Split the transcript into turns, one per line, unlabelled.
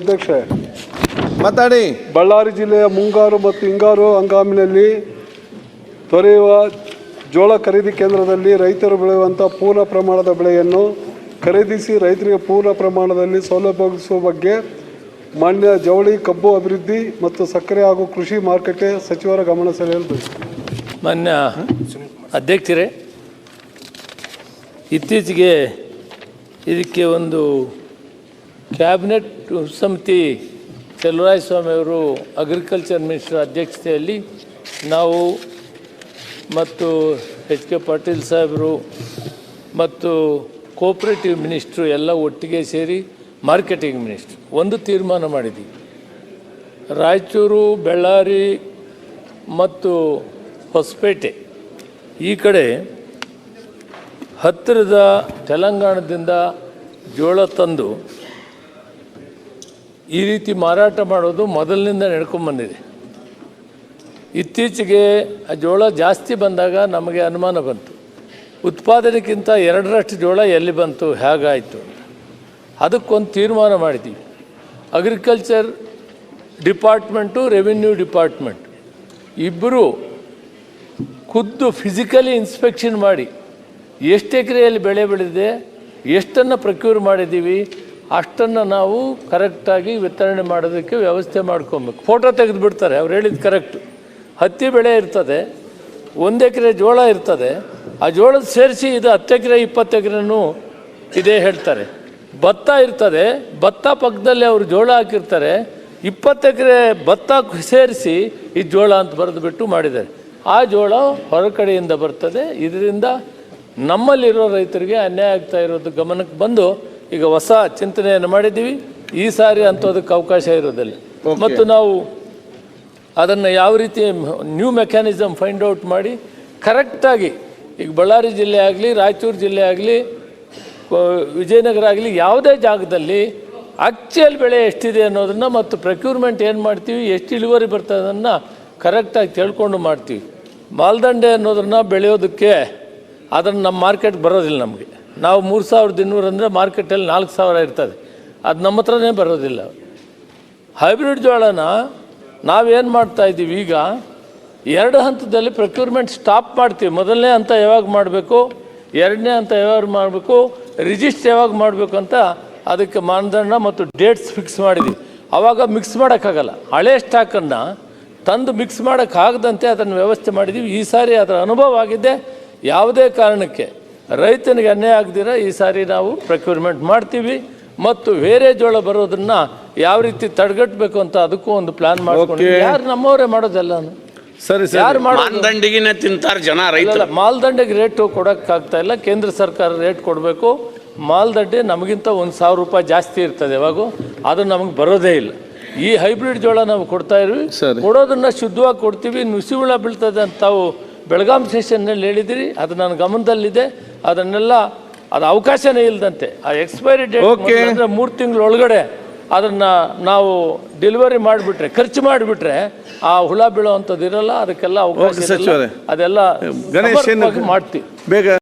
ಅಧ್ಯಕ್ಷೆ
ಮಾತಾಡಿ
ಬಳ್ಳಾರಿ ಜಿಲ್ಲೆಯ ಮುಂಗಾರು ಮತ್ತು ಹಿಂಗಾರು ಹಂಗಾಮಿನಲ್ಲಿ ದೊರೆಯುವ ಜೋಳ ಖರೀದಿ ಕೇಂದ್ರದಲ್ಲಿ ರೈತರು ಬೆಳೆಯುವಂಥ ಪೂರ್ಣ ಪ್ರಮಾಣದ ಬೆಳೆಯನ್ನು ಖರೀದಿಸಿ ರೈತರಿಗೆ ಪೂರ್ಣ ಪ್ರಮಾಣದಲ್ಲಿ ಸೌಲಭ್ಯ ಒದಗಿಸುವ ಬಗ್ಗೆ ಮಾನ್ಯ ಜವಳಿ ಕಬ್ಬು ಅಭಿವೃದ್ಧಿ ಮತ್ತು ಸಕ್ಕರೆ ಹಾಗೂ ಕೃಷಿ ಮಾರುಕಟ್ಟೆ ಸಚಿವರ ಗಮನ ಸೆಳೆಯಲು ಬಯಸುತ್ತೇನೆ.
ಮಾನ್ಯ ಅಧ್ಯಕ್ಷರೇ ಇತ್ತೀಚೆಗೆ ಇದಕ್ಕೆ ಒಂದು ಕ್ಯಾಬಿನೆಟ್ ಸಮಿತಿ ಸ್ವಾಮಿ ಅವರು ಅಗ್ರಿಕಲ್ಚರ್ ಮಿನಿಸ್ಟರ್ ಅಧ್ಯಕ್ಷತೆಯಲ್ಲಿ ನಾವು ಮತ್ತು ಎಚ್ ಕೆ ಪಾಟೀಲ್ ಸಾಹೇಬರು ಮತ್ತು ಕೋಪ್ರೇಟಿವ್ ಮಿನಿಸ್ಟ್ರು ಎಲ್ಲ ಒಟ್ಟಿಗೆ ಸೇರಿ ಮಾರ್ಕೆಟಿಂಗ್ ಮಿನಿಸ್ಟ್ರು ಒಂದು ತೀರ್ಮಾನ ಮಾಡಿದ್ವಿ. ರಾಯಚೂರು ಬೆಳ್ಳಾರಿ ಮತ್ತು ಹೊಸಪೇಟೆ ಈ ಕಡೆ ಹತ್ತಿರದ ತೆಲಂಗಾಣದಿಂದ ಜೋಳ ತಂದು ಈ ರೀತಿ ಮಾರಾಟ ಮಾಡೋದು ಮೊದಲಿನಿಂದ ನಡ್ಕೊಂಬಂದಿದೆ ಇತ್ತೀಚೆಗೆ ಆ ಜೋಳ ಜಾಸ್ತಿ ಬಂದಾಗ ನಮಗೆ ಅನುಮಾನ ಬಂತು. ಉತ್ಪಾದನೆಗಿಂತ ಎರಡರಷ್ಟು ಜೋಳ ಎಲ್ಲಿ ಬಂತು, ಹೇಗಾಯಿತು ಅಂತ. ಅದಕ್ಕೊಂದು ತೀರ್ಮಾನ ಮಾಡಿದ್ದೀವಿ ಅಗ್ರಿಕಲ್ಚರ್ ಡಿಪಾರ್ಟ್ಮೆಂಟು ರೆವಿನ್ಯೂ ಡಿಪಾರ್ಟ್ಮೆಂಟ್ ಇಬ್ಬರು ಖುದ್ದು ಫಿಸಿಕಲಿ ಇನ್ಸ್ಪೆಕ್ಷನ್ ಮಾಡಿ ಎಷ್ಟು ಎಕರೆಯಲ್ಲಿ ಬೆಳೆ ಬೆಳೆದಿದೆ, ಎಷ್ಟನ್ನು ಪ್ರಕ್ಯೂರ್ ಮಾಡಿದ್ದೀವಿ ಅಷ್ಟನ್ನು ನಾವು ಕರೆಕ್ಟಾಗಿ ವಿತರಣೆ ಮಾಡೋದಕ್ಕೆ ವ್ಯವಸ್ಥೆ ಮಾಡ್ಕೊಬೇಕು. ಫೋಟೋ ತೆಗೆದು ಬಿಡ್ತಾರೆ ಅವ್ರು ಹೇಳಿದ್ದು ಕರೆಕ್ಟ್ ಹತ್ತಿ ಬೆಳೆ ಇರ್ತದೆ, ಒಂದು ಎಕರೆ ಜೋಳ ಇರ್ತದೆ, ಆ ಜೋಳದ ಸೇರಿಸಿ ಇದು ಹತ್ತು ಎಕರೆ, ಇಪ್ಪತ್ತು ಎಕರೆನೂ ಇದೇ ಹೇಳ್ತಾರೆ. ಭತ್ತ ಇರ್ತದೆ, ಭತ್ತ ಪಕ್ಕದಲ್ಲಿ ಅವರು ಜೋಳ ಹಾಕಿರ್ತಾರೆ, ಇಪ್ಪತ್ತು ಎಕರೆ ಭತ್ತ ಸೇರಿಸಿ ಈ ಜೋಳ ಅಂತ ಬರೆದು ಬಿಟ್ಟು ಮಾಡಿದ್ದಾರೆ. ಆ ಜೋಳ ಹೊರಕಡೆಯಿಂದ ಬರ್ತದೆ, ಇದರಿಂದ ನಮ್ಮಲ್ಲಿರೋ ರೈತರಿಗೆ ಅನ್ಯಾಯ ಆಗ್ತಾ ಇರೋದು ಗಮನಕ್ಕೆ ಬಂದು ಈಗ ಹೊಸ ಚಿಂತನೆಯನ್ನು ಮಾಡಿದ್ದೀವಿ. ಈ ಸಾರಿ ಅಂಥದಕ್ಕೆ ಅವಕಾಶ ಇರೋದಿಲ್ಲ. ಮತ್ತು ನಾವು ಅದನ್ನು ಯಾವ ರೀತಿ ನ್ಯೂ ಮೆಕ್ಯಾನಿಸಮ್ ಫೈಂಡ್ ಔಟ್ ಮಾಡಿ ಕರೆಕ್ಟಾಗಿ ಈಗ ಬಳ್ಳಾರಿ ಜಿಲ್ಲೆ ಆಗಲಿ ರಾಯಚೂರು ಜಿಲ್ಲೆ ಆಗಲಿ ವಿಜಯನಗರ ಆಗಲಿ ಯಾವುದೇ ಜಾಗದಲ್ಲಿ ಆಕ್ಚುಯಲ್ ಬೆಳೆ ಎಷ್ಟಿದೆ ಅನ್ನೋದನ್ನು ಮತ್ತು ಪ್ರಕ್ಯೂರ್ಮೆಂಟ್ ಏನು ಮಾಡ್ತೀವಿ ಎಷ್ಟು ಇಳುವರಿ ಬರ್ತದೆ ಅದನ್ನು ಕರೆಕ್ಟಾಗಿ ತಿಳ್ಕೊಂಡು ಮಾಡ್ತೀವಿ. ಮಾಲ್ದಂಡೆ ಅನ್ನೋದನ್ನು ಬೆಳೆಯೋದಕ್ಕೆ ಅದನ್ನು ನಮ್ಮ ಮಾರ್ಕೆಟ್ ಬರೋದಿಲ್ಲ ನಮಗೆ. ನಾವು ಮೂರು ಸಾವಿರದ ಇನ್ನೂರು ಅಂದರೆ ಮಾರ್ಕೆಟಲ್ಲಿ ನಾಲ್ಕು ಸಾವಿರ ಇರ್ತದೆ. ಅದು ನಮ್ಮ ಹತ್ರನೇ ಬರೋದಿಲ್ಲ. ಹೈಬ್ರಿಡ್ ಜೋಳನ ನಾವೇನು ಮಾಡ್ತಾ ಇದ್ದೀವಿ ಈಗ, ಎರಡು ಹಂತದಲ್ಲಿ ಪ್ರಕ್ಯೂರ್ಮೆಂಟ್ ಸ್ಟಾಪ್ ಮಾಡ್ತೀವಿ. ಮೊದಲನೇ ಹಂತ ಯಾವಾಗ ಮಾಡಬೇಕು, ಎರಡನೇ ಹಂತ ಯಾವಾಗ ಮಾಡಬೇಕು ರಿಜಿಸ್ಟರ್ ಯಾವಾಗ ಮಾಡಬೇಕು ಅಂತ ಅದಕ್ಕೆ ಮಾನದಂಡ ಮತ್ತು ಡೇಟ್ಸ್ ಫಿಕ್ಸ್ ಮಾಡಿದ್ವಿ. ಆವಾಗ ಮಿಕ್ಸ್ ಮಾಡೋಕ್ಕಾಗಲ್ಲ. ಹಳೆ ಸ್ಟಾಕನ್ನು ತಂದು ಮಿಕ್ಸ್ ಮಾಡೋಕ್ಕಾಗದಂತೆ ಅದನ್ನು ವ್ಯವಸ್ಥೆ ಮಾಡಿದ್ದೀವಿ ಈ ಸಾರಿ ಅದರ ಅನುಭವ ಆಗಿದ್ದೆ ಯಾವುದೇ ಕಾರಣಕ್ಕೆ ರೈತನಿಗೆ ಅನ್ಯಾಯ ಆಗದಿರ ಈ ಸಾರಿ ನಾವು ಪ್ರಕ್ಯೂರ್ಮೆಂಟ್ ಮಾಡ್ತೀವಿ ಮತ್ತು ಬೇರೆ ಜೋಳ ಬರೋದನ್ನ ಯಾವ ರೀತಿ ತಡೆಗಟ್ಟಬೇಕು ಅಂತ ಅದಕ್ಕೂ ಒಂದು ಪ್ಲಾನ್ ಮಾಡ್ಕೊಂಡು. ಯಾರು ನಮ್ಮವರೇ ಮಾಡೋದೆಲ್ಲ
ಸರಿ ಸರಿ.
ಯಾರು ಮಾಡೋದು?
ತಿಂತಾರೆ ತಿಂತಾರ ಜನ ರೈತರು.
ಮಾಲ್ದಂಡಿಗೆ ರೇಟು ಕೊಡೋಕ್ಕಾಗ್ತಾ ಇಲ್ಲ. ಕೇಂದ್ರ ಸರ್ಕಾರ ರೇಟ್ ಕೊಡಬೇಕು. ಮಾಲ್ದಂಡೆ ನಮಗಿಂತ ಒಂದು ಸಾವಿರ ರೂಪಾಯಿ ಜಾಸ್ತಿ ಇರ್ತದೆ ಯಾವಾಗ ಅದು ನಮಗೆ ಬರೋದೇ ಇಲ್ಲ. ಈ ಹೈಬ್ರಿಡ್ ಜೋಳ ನಾವು ಕೊಡ್ತಾ ಇದ್ವಿ. ಕೊಡೋದನ್ನ ಶುದ್ಧವಾಗಿ ಕೊಡ್ತೀವಿ. ನುಸಿ ಹುಳ ಬೀಳ್ತದೆ ಅಂತ ತಾವು ಬೆಳಗಾಂ ಸೆಷನ್ನಲ್ಲಿ ಹೇಳಿದಿರಿ ಅದು ನನ್ನ ಗಮನದಲ್ಲಿದೆ ಅದನ್ನೆಲ್ಲ ಅದು ಅವಕಾಶನೇ ಇಲ್ಲದಂತೆ ಆ ಎಕ್ಸ್ಪೈರಿ. ಡೇಟ್ ಅಂದರೆ ಮೂರು ತಿಂಗಳ ಒಳಗಡೆ ಅದನ್ನ ನಾವು ಡೆಲಿವರಿ ಮಾಡಿಬಿಟ್ರೆ ಖರ್ಚು ಮಾಡಿಬಿಟ್ರೆ ಆ ಹುಳ ಬೀಳೋ ಅಂಥದ್ದು ಇರಲ್ಲ ಅದಕ್ಕೆಲ್ಲ ಅವಕಾಶ ಅದೆಲ್ಲ ಮಾಡ್ತೀವಿ.
ಬೇಗ